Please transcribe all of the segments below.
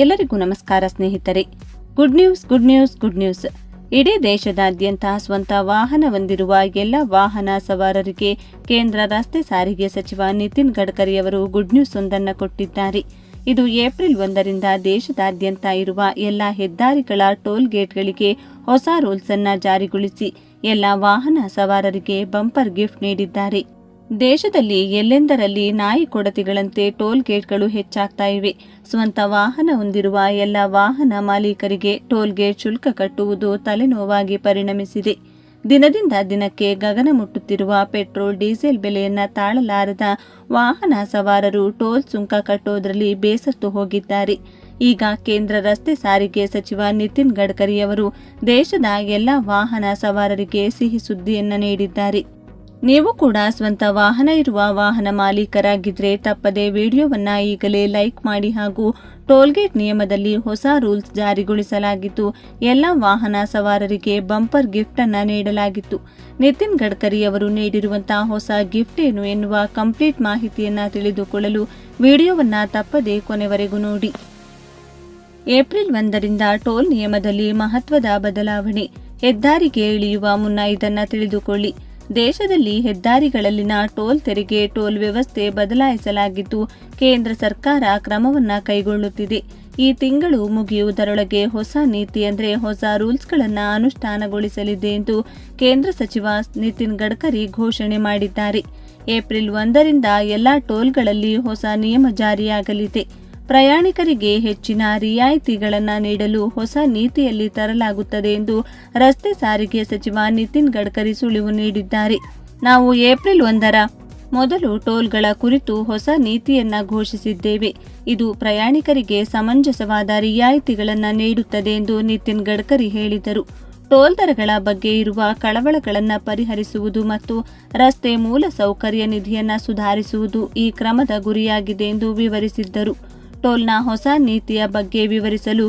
ಎಲ್ಲರಿಗೂ ನಮಸ್ಕಾರ ಸ್ನೇಹಿತರೆ. Good news good news good news ಇಡೀ ದೇಶದಾದ್ಯಂತ ಸ್ವಂತ ವಾಹನ ಹೊಂದಿರುವ ಎಲ್ಲ ವಾಹನ ಸವಾರರಿಗೆ ಕೇಂದ್ರ ರಸ್ತೆ ಸಾರಿಗೆ ಸಚಿವ ನಿತಿನ್ ಗಡ್ಕರಿ ಅವರು ಗುಡ್ ನ್ಯೂಸ್ ಒಂದನ್ನು ಕೊಟ್ಟಿದ್ದಾರೆ. ಇದು ಏಪ್ರಿಲ್ ಒಂದರಿಂದ ದೇಶದಾದ್ಯಂತ ಇರುವ ಎಲ್ಲ ಹೆದ್ದಾರಿಗಳ ಟೋಲ್ ಗೇಟ್ಗಳಿಗೆ ಹೊಸ ರೂಲ್ಸ್ ಅನ್ನ ಜಾರಿಗೊಳಿಸಿ ಎಲ್ಲ ವಾಹನ ಸವಾರರಿಗೆ ಬಂಪರ್ ಗಿಫ್ಟ್ ನೀಡಿದ್ದಾರೆ. ದೇಶದಲ್ಲಿ ಎಲ್ಲೆಂದರಲ್ಲಿ ನಾಯಿ ಕೊಡತಿಗಳಂತೆ ಟೋಲ್ ಗೇಟ್ಗಳು ಹೆಚ್ಚಾಗ್ತಾ ಇವೆ. ಸ್ವಂತ ವಾಹನ ಹೊಂದಿರುವ ಎಲ್ಲ ವಾಹನ ಮಾಲೀಕರಿಗೆ ಟೋಲ್ ಗೇಟ್ ಶುಲ್ಕ ಕಟ್ಟುವುದು ತಲೆನೋವಾಗಿ ಪರಿಣಮಿಸಿದೆ. ದಿನದಿಂದ ದಿನಕ್ಕೆ ಗಗನ ಮುಟ್ಟುತ್ತಿರುವ ಪೆಟ್ರೋಲ್, ಡೀಸೆಲ್ ಬೆಲೆಯನ್ನ ತಾಳಲಾರದ ವಾಹನ ಸವಾರರು ಟೋಲ್ ಸುಂಕ ಕಟ್ಟೋದ್ರಲ್ಲಿ ಬೇಸತ್ತು ಹೋಗಿದ್ದಾರೆ. ಈಗ ಕೇಂದ್ರ ರಸ್ತೆ ಸಾರಿಗೆ ಸಚಿವ ನಿತಿನ್ ಗಡ್ಕರಿಯವರು ದೇಶದ ಎಲ್ಲ ವಾಹನ ಸವಾರರಿಗೆ ಸಿಹಿ ಸುದ್ದಿಯನ್ನ ನೀಡಿದ್ದಾರೆ. ನೀವು ಕೂಡ ಸ್ವಂತ ವಾಹನ ಇರುವ ವಾಹನ ಮಾಲೀಕರಾಗಿದ್ರೆ ತಪ್ಪದೆ ವಿಡಿಯೋವನ್ನ ಈಗಲೇ ಲೈಕ್ ಮಾಡಿ ಹಾಗೂ ಟೋಲ್ಗೇಟ್ ನಿಯಮದಲ್ಲಿ ಹೊಸ ರೂಲ್ಸ್ ಜಾರಿಗೊಳಿಸಲಾಗಿತ್ತು ಎಲ್ಲ ವಾಹನ ಸವಾರರಿಗೆ ಬಂಪರ್ ಗಿಫ್ಟ್ ಅನ್ನ ನೀಡಲಾಗಿತ್ತು. ನಿತಿನ್ ಗಡ್ಕರಿ ಅವರು ನೀಡಿರುವಂತಹ ಹೊಸ ಗಿಫ್ಟ್ ಏನು ಎನ್ನುವ ಕಂಪ್ಲೀಟ್ ಮಾಹಿತಿಯನ್ನ ತಿಳಿದುಕೊಳ್ಳಲು ವಿಡಿಯೋವನ್ನ ತಪ್ಪದೆ ಕೊನೆವರೆಗೂ ನೋಡಿ. ಏಪ್ರಿಲ್ ಒಂದರಿಂದ ಟೋಲ್ ನಿಯಮದಲ್ಲಿ ಮಹತ್ವದ ಬದಲಾವಣೆ. ಹೆದ್ದಾರಿಗೆ ಇಳಿಯುವ ಮುನ್ನ ಇದನ್ನ ತಿಳಿದುಕೊಳ್ಳಿ. ದೇಶದಲ್ಲಿ ಹೆದ್ದಾರಿಗಳಲ್ಲಿನ ಟೋಲ್ ತೆರಿಗೆ, ಟೋಲ್ ವ್ಯವಸ್ಥೆ ಬದಲಾಯಿಸಲಾಗಿದ್ದು ಕೇಂದ್ರ ಸರ್ಕಾರ ಕ್ರಮವನ್ನ ಕೈಗೊಳ್ಳುತ್ತಿದೆ. ಈ ತಿಂಗಳು ಮುಗಿಯುವುದರೊಳಗೆ ಹೊಸ ನೀತಿ ಅಂದರೆ ಹೊಸ ರೂಲ್ಸ್ಗಳನ್ನು ಅನುಷ್ಠಾನಗೊಳಿಸಲಿದೆ ಎಂದು ಕೇಂದ್ರ ಸಚಿವ ನಿತಿನ್ ಗಡ್ಕರಿ ಘೋಷಣೆ ಮಾಡಿದ್ದಾರೆ. ಏಪ್ರಿಲ್ ಒಂದರಿಂದ ಎಲ್ಲ ಟೋಲ್ಗಳಲ್ಲಿ ಹೊಸ ನಿಯಮ ಜಾರಿಯಾಗಲಿದೆ. ಪ್ರಯಾಣಿಕರಿಗೆ ಹೆಚ್ಚಿನ ರಿಯಾಯಿತಿಗಳನ್ನು ನೀಡಲು ಹೊಸ ನೀತಿಯಲ್ಲಿ ತರಲಾಗುತ್ತದೆ ಎಂದು ರಸ್ತೆ ಸಾರಿಗೆ ಸಚಿವ ನಿತಿನ್ ಗಡ್ಕರಿ ಸುಳಿವು ನೀಡಿದ್ದಾರೆ. ನಾವು ಏಪ್ರಿಲ್ ಒಂದರ ಮೊದಲು ಟೋಲ್ಗಳ ಕುರಿತು ಹೊಸ ನೀತಿಯನ್ನ ಘೋಷಿಸಿದ್ದೇವೆ. ಇದು ಪ್ರಯಾಣಿಕರಿಗೆ ಸಮಂಜಸವಾದ ರಿಯಾಯಿತಿಗಳನ್ನು ನೀಡುತ್ತದೆ ಎಂದು ನಿತಿನ್ ಗಡ್ಕರಿ ಹೇಳಿದರು. ಟೋಲ್ ದರಗಳ ಬಗ್ಗೆ ಇರುವ ಕಳವಳಗಳನ್ನು ಪರಿಹರಿಸುವುದು ಮತ್ತು ರಸ್ತೆ ಮೂಲ ಸೌಕರ್ಯ ನಿಧಿಯನ್ನು ಸುಧಾರಿಸುವುದು ಈ ಕ್ರಮದ ಗುರಿಯಾಗಿದೆ ಎಂದು ವಿವರಿಸಿದ್ದರು. ಟೋಲ್ನ ಹೊಸ ನೀತಿಯ ಬಗ್ಗೆ ವಿವರಿಸಲು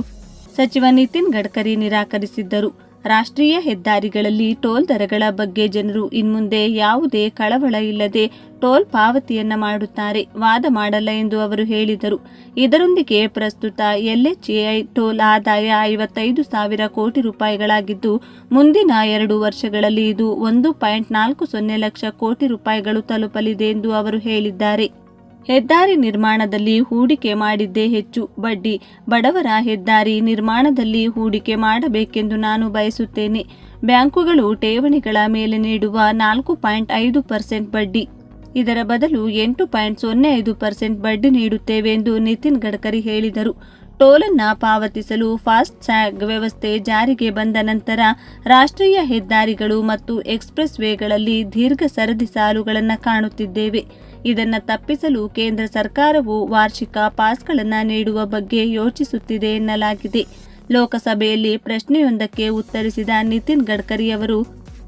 ಸಚಿವ ನಿತಿನ್ ಗಡ್ಕರಿ ನಿರಾಕರಿಸಿದ್ದರು. ರಾಷ್ಟ್ರೀಯ ಹೆದ್ದಾರಿಗಳಲ್ಲಿ ಟೋಲ್ ದರಗಳ ಬಗ್ಗೆ ಜನರು ಇನ್ಮುಂದೆ ಯಾವುದೇ ಕಳವಳ ಇಲ್ಲದೆ ಟೋಲ್ ಪಾವತಿಯನ್ನ ಮಾಡುತ್ತಾರೆ, ವಾದ ಮಾಡಲ್ಲ ಎಂದು ಅವರು ಹೇಳಿದರು. ಇದರೊಂದಿಗೆ ಪ್ರಸ್ತುತ ಎಲ್ಎಚ್ಎಐ ಟೋಲ್ ಆದಾಯ ಐವತ್ತೈದು ಸಾವಿರ ಕೋಟಿ ರೂಪಾಯಿಗಳಾಗಿದ್ದು, ಮುಂದಿನ ಎರಡು ವರ್ಷಗಳಲ್ಲಿ ಇದು ಒಂದು ಪಾಯಿಂಟ್ ನಾಲ್ಕು ಸೊನ್ನೆ ಲಕ್ಷ ಕೋಟಿ ರೂಪಾಯಿಗಳು ತಲುಪಲಿದೆ ಎಂದು ಅವರು ಹೇಳಿದ್ದಾರೆ. ಹೆದ್ದಾರಿ ನಿರ್ಮಾಣದಲ್ಲಿ ಹೂಡಿಕೆ ಮಾಡಿದ್ದೇ ಹೆಚ್ಚು. ಬಡ್ಡಿ ಬಡವರ ಹೆದ್ದಾರಿ ನಿರ್ಮಾಣದಲ್ಲಿ ಹೂಡಿಕೆ ಮಾಡಬೇಕೆಂದು ನಾನು ಬಯಸುತ್ತೇನೆ. ಬ್ಯಾಂಕುಗಳು ಠೇವಣಿಗಳ ಮೇಲೆ ನೀಡುವ ನಾಲ್ಕು ಪಾಯಿಂಟ್ ಐದು ಪರ್ಸೆಂಟ್ ಬಡ್ಡಿ. ಇದರ ಬದಲು ಎಂಟು ಪಾಯಿಂಟ್ ಸೊನ್ನೆ ಐದು ಪರ್ಸೆಂಟ್ ಬಡ್ಡಿ ನೀಡುತ್ತೇವೆ ಎಂದು ನಿತಿನ್ ಗಡ್ಕರಿ ಹೇಳಿದರು. ಟೋಲನ್ನು ಪಾವತಿಸಲು ಫಾಸ್ಟ್ ಟ್ಯಾಗ್ ವ್ಯವಸ್ಥೆ ಜಾರಿಗೆ ಬಂದ ನಂತರ ರಾಷ್ಟ್ರೀಯ ಹೆದ್ದಾರಿಗಳು ಮತ್ತು ಎಕ್ಸ್ಪ್ರೆಸ್ ವೇಗಳಲ್ಲಿ ದೀರ್ಘ ಸರದಿ ಸಾಲುಗಳನ್ನು ಕಾಣುತ್ತಿದ್ದೇವೆ. ಇದನ್ನು ತಪ್ಪಿಸಲು ಕೇಂದ್ರ ಸರ್ಕಾರವು ವಾರ್ಷಿಕ ಪಾಸ್ಗಳನ್ನು ನೀಡುವ ಬಗ್ಗೆ ಯೋಚಿಸುತ್ತಿದೆ ಎನ್ನಲಾಗಿದೆ. ಲೋಕಸಭೆಯಲ್ಲಿ ಪ್ರಶ್ನೆಯೊಂದಕ್ಕೆ ಉತ್ತರಿಸಿದ ನಿತಿನ್ ಗಡ್ಕರಿ ಅವರು,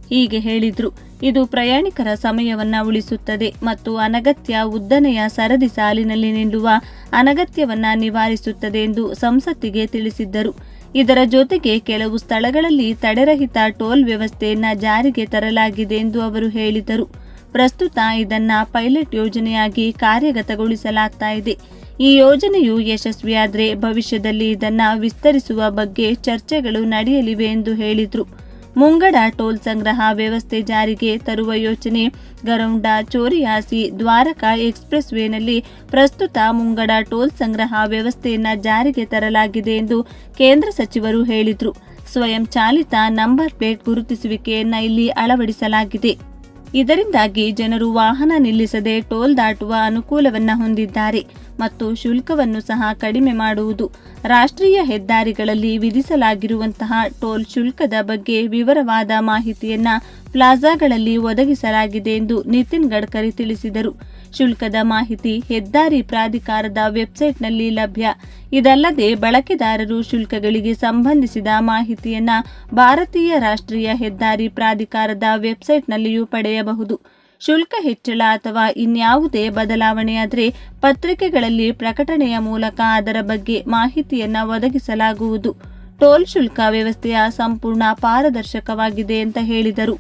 ಹೀಗೆ ಹೇಳಿದರು, ಇದು ಪ್ರಯಾಣಿಕರ ಸಮಯವನ್ನು ಉಳಿಸುತ್ತದೆ ಮತ್ತು ಅನಗತ್ಯ ಉದ್ದನೆಯ ಸರದಿ ಸಾಲಿನಲ್ಲಿ ನಿಲ್ಲುವ ಅನಗತ್ಯವನ್ನು ನಿವಾರಿಸುತ್ತದೆ ಎಂದು ಸಂಸತ್ತಿಗೆ ತಿಳಿಸಿದ್ದರು. ಇದರ ಜೊತೆಗೆ ಕೆಲವು ಸ್ಥಳಗಳಲ್ಲಿ ತಡೆರಹಿತ ಟೋಲ್ ವ್ಯವಸ್ಥೆಯನ್ನು ಜಾರಿಗೆ ತರಲಾಗಿದೆ ಎಂದು ಅವರು ಹೇಳಿದರು. ಪ್ರಸ್ತುತ ಇದನ್ನ ಪೈಲಟ್ ಯೋಜನೆಯಾಗಿ ಕಾರ್ಯಗತಗೊಳಿಸಲಾಗ್ತಾ ಇದೆ. ಈ ಯೋಜನೆಯು ಯಶಸ್ವಿಯಾದರೆ ಭವಿಷ್ಯದಲ್ಲಿ ಇದನ್ನ ವಿಸ್ತರಿಸುವ ಬಗ್ಗೆ ಚರ್ಚೆಗಳು ನಡೆಯಲಿವೆ ಎಂದು ಹೇಳಿದರು. ಮುಂಗಡ ಟೋಲ್ ಸಂಗ್ರಹ ವ್ಯವಸ್ಥೆ ಜಾರಿಗೆ ತರುವ ಯೋಚನೆ ಗರೌಂಡ ಚೋರಿಯಾಸಿ ದ್ವಾರಕಾ ಎಕ್ಸ್ಪ್ರೆಸ್ ವೇನಲ್ಲಿ ಪ್ರಸ್ತುತ ಮುಂಗಡ ಟೋಲ್ ಸಂಗ್ರಹ ವ್ಯವಸ್ಥೆಯನ್ನು ಜಾರಿಗೆ ತರಲಾಗಿದೆ ಎಂದು ಕೇಂದ್ರ ಸಚಿವರು ಹೇಳಿದರು. ಸ್ವಯಂ ಚಾಲಿತ ನಂಬರ್ ಪ್ಲೇಟ್ ಗುರುತಿಸುವಿಕೆಯನ್ನು ಇಲ್ಲಿ ಅಳವಡಿಸಲಾಗಿದೆ. ಇದರಿಂದಾಗಿ ಜನರು ವಾಹನ ನಿಲ್ಲಿಸದೆ ಟೋಲ್ ದಾಟುವ ಅನುಕೂಲವನ್ನ ಹೊಂದಿದ್ದಾರೆ. ಮತ್ತು ಶುಲ್ಕವನ್ನು ಸಹ ಕಡಿಮೆ ಮಾಡುವುದು. ರಾಷ್ಟ್ರೀಯ ಹೆದ್ದಾರಿಗಳಲ್ಲಿ ವಿಧಿಸಲಾಗಿರುವಂತಹ ಟೋಲ್ ಶುಲ್ಕದ ಬಗ್ಗೆ ವಿವರವಾದ ಮಾಹಿತಿಯನ್ನ ಪ್ಲಾಜಾಗಳಲ್ಲಿ ಒದಗಿಸಲಾಗಿದೆ ಎಂದು ನಿತಿನ್ ಗಡ್ಕರಿ ತಿಳಿಸಿದರು. ಶುಲ್ಕದ ಮಾಹಿತಿ ಹೆದ್ದಾರಿ ಪ್ರಾಧಿಕಾರದ ವೆಬ್ಸೈಟ್ನಲ್ಲಿ ಲಭ್ಯ. ಇದಲ್ಲದೆ ಬಳಕೆದಾರರು ಶುಲ್ಕಗಳಿಗೆ ಸಂಬಂಧಿಸಿದ ಮಾಹಿತಿಯನ್ನ ಭಾರತೀಯ ರಾಷ್ಟ್ರೀಯ ಹೆದ್ದಾರಿ ಪ್ರಾಧಿಕಾರದ ವೆಬ್ಸೈಟ್ನಲ್ಲಿಯೂ ಪಡೆಯಬಹುದು. ಶುಲ್ಕ ಹೆಚ್ಚಳ ಅಥವಾ ಇನ್ಯಾವುದೇ ಬದಲಾವಣೆಯಾದರೆ ಪತ್ರಿಕೆಗಳಲ್ಲಿ ಪ್ರಕಟಣೆಯ ಮೂಲಕ ಅದರ ಬಗ್ಗೆ ಮಾಹಿತಿಯನ್ನು ಒದಗಿಸಲಾಗುವುದು. ಟೋಲ್ ಶುಲ್ಕ ವ್ಯವಸ್ಥೆಯ ಸಂಪೂರ್ಣ ಪಾರದರ್ಶಕವಾಗಿದೆ ಅಂತ ಹೇಳಿದರು.